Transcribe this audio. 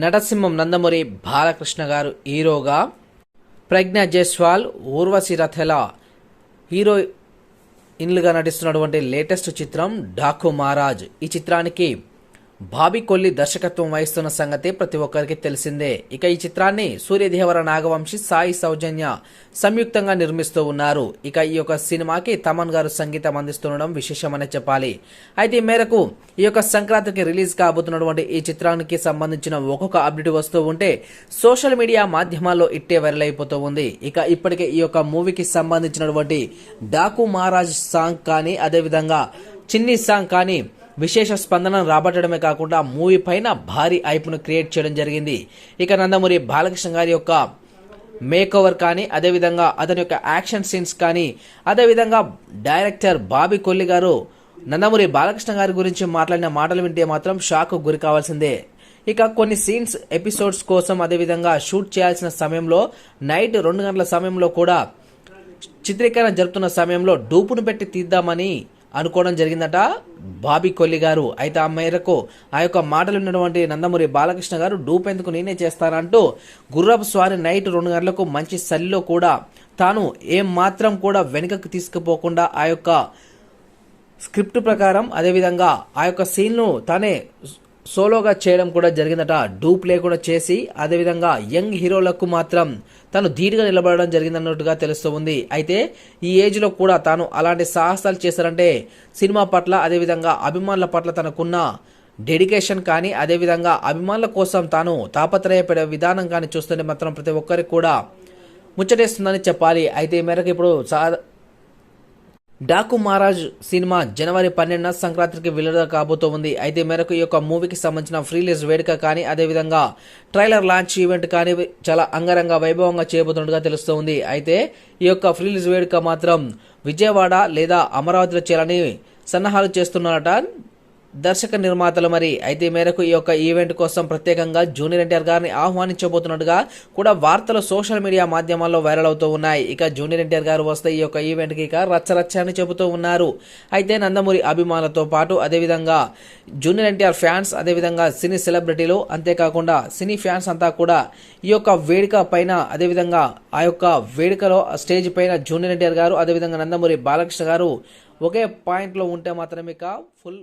నటసింహం నందమూరి బాలకృష్ణ గారు హీరోగా ప్రజ్ఞ జైస్వాల్ ఊర్వశి రథెల హీరో ఇన్లుగా నటిస్తున్నటువంటి లేటెస్ట్ చిత్రం డాకు మహారాజ్. ఈ చిత్రానికి బాబీ కొల్లి దర్శకత్వం వహిస్తున్న సంగతి ప్రతి ఒక్కరికి తెలిసిందే. ఇక ఈ చిత్రాన్ని సూర్యదేవర నాగవంశి సాయి సౌజన్య సంయుక్తంగా నిర్మిస్తూ ఉన్నారు. ఇక ఈ యొక్క సినిమాకి తమన్ గారు సంగీతం అందిస్తుండడం విశేషమనే చెప్పాలి. అయితే ఈ మేరకు ఈ యొక్క సంక్రాంతికి రిలీజ్ కాబోతున్నటువంటి ఈ చిత్రానికి సంబంధించిన ఒక్కొక్క అప్డేట్ వస్తూ ఉంటే సోషల్ మీడియా మాధ్యమాల్లో ఇట్టే వైరల్ అయిపోతూ ఉంది. ఇక ఇప్పటికే ఈ యొక్క మూవీకి సంబంధించినటువంటి డాకు మహారాజ్ సాంగ్ కానీ అదేవిధంగా చిన్ని సాంగ్ కానీ విశేష స్పందన రాబట్టడమే కాకుండా మూవీ పైన భారీ ఐపును క్రియేట్ చేయడం జరిగింది. ఇక నందమూరి బాలకృష్ణ గారి యొక్క మేక్ ఓవర్ కానీ అదేవిధంగా అతని యొక్క యాక్షన్ సీన్స్ కానీ అదేవిధంగా డైరెక్టర్ బాబీ కొల్లి గారు నందమూరి బాలకృష్ణ గారి గురించి మాట్లాడిన మాటలు వింటే మాత్రం షాక్ గురి కావాల్సిందే. ఇక కొన్ని సీన్స్ ఎపిసోడ్స్ కోసం అదేవిధంగా షూట్ చేయాల్సిన సమయంలో నైట్ రెండు గంటల సమయంలో కూడా చిత్రీకరణ జరుపుతున్న సమయంలో డూపును పెట్టి తీద్దామని అనుకోవడం జరిగిందట. బాబీ కొల్లి గారు అయితే ఆ మేరకు ఆ యొక్క మాటలు ఉన్నటువంటి నందమూరి బాలకృష్ణ గారు డూప్ ఎందుకు నేనే చేస్తానంటూ గుర్రపు స్వారి నైట్ రెండు గంటలకు మంచి చలిలో కూడా తాను ఏం మాత్రం కూడా వెనుకకు తీసుకుపోకుండా ఆ యొక్క స్క్రిప్ట్ ప్రకారం అదేవిధంగా ఆ యొక్క సీన్ను తానే సోలోగా చేయడం కూడా జరిగిందట. డూప్లే కూడా చేసి అదేవిధంగా యంగ్ హీరోలకు మాత్రం తను ధీటుగా నిలబడడం జరిగిందన్నట్టుగా తెలుస్తూ ఉంది. అయితే ఈ ఏజ్లో కూడా తాను అలాంటి సాహసాలు చేశారంటే సినిమా పట్ల అదేవిధంగా అభిమానుల పట్ల తనకున్న డెడికేషన్ కానీ అదేవిధంగా అభిమానుల కోసం తాను తాపత్రయపడే విధానం కానీ చూస్తుంటే మాత్రం ప్రతి ఒక్కరికి కూడా ముచ్చటేస్తుందని చెప్పాలి. అయితే ఈ మేరకు ఇప్పుడు సా డాకు మహారాజ్ సినిమా జనవరి పన్నెండున సంక్రాంతికి విడుదల కాబోతోంది. అయితే మేరకు ఈ యొక్క మూవీకి సంబంధించిన ఫ్రీలీజ్ వేడుక కానీ అదేవిధంగా ట్రైలర్ లాంచ్ ఈవెంట్ కానీ చాలా అంగరంగ వైభవంగా చేయబోతున్నట్టుగా తెలుస్తోంది. అయితే ఈ యొక్క ఫ్రీ రిలీజ్ వేడుక మాత్రం విజయవాడ లేదా అమరావతిలో చేయాలని సన్నాహాలు చేస్తున్నారట దర్శక నిర్మాతలు మరి అయితే మేరకు ఈ యొక్క ఈవెంట్ కోసం ప్రత్యేకంగా జూనియర్ ఎన్టీఆర్ గారిని ఆహ్వానించబోతున్నట్టుగా కూడా వార్తలు సోషల్ మీడియా మాధ్యమాల్లో వైరల్ అవుతూ ఉన్నాయి. ఇక జూనియర్ ఎన్టీఆర్ గారు వస్తే ఈ యొక్క ఈవెంట్కి ఇక రచ్చరచ్చ అని చెబుతూ ఉన్నారు. అయితే నందమూరి అభిమానులతో పాటు అదేవిధంగా జూనియర్ ఎన్టీఆర్ ఫ్యాన్స్ అదేవిధంగా సినీ సెలబ్రిటీలు అంతేకాకుండా సినీ ఫ్యాన్స్ అంతా కూడా ఈ యొక్క వేడుక పైన అదేవిధంగా ఆ యొక్క వేడుకలో స్టేజ్ పైన జూనియర్ ఎన్టీఆర్ గారు అదేవిధంగా నందమూరి బాలకృష్ణ గారు ఒకే పాయింట్లో ఉంటే మాత్రమే ఇక ఫుల్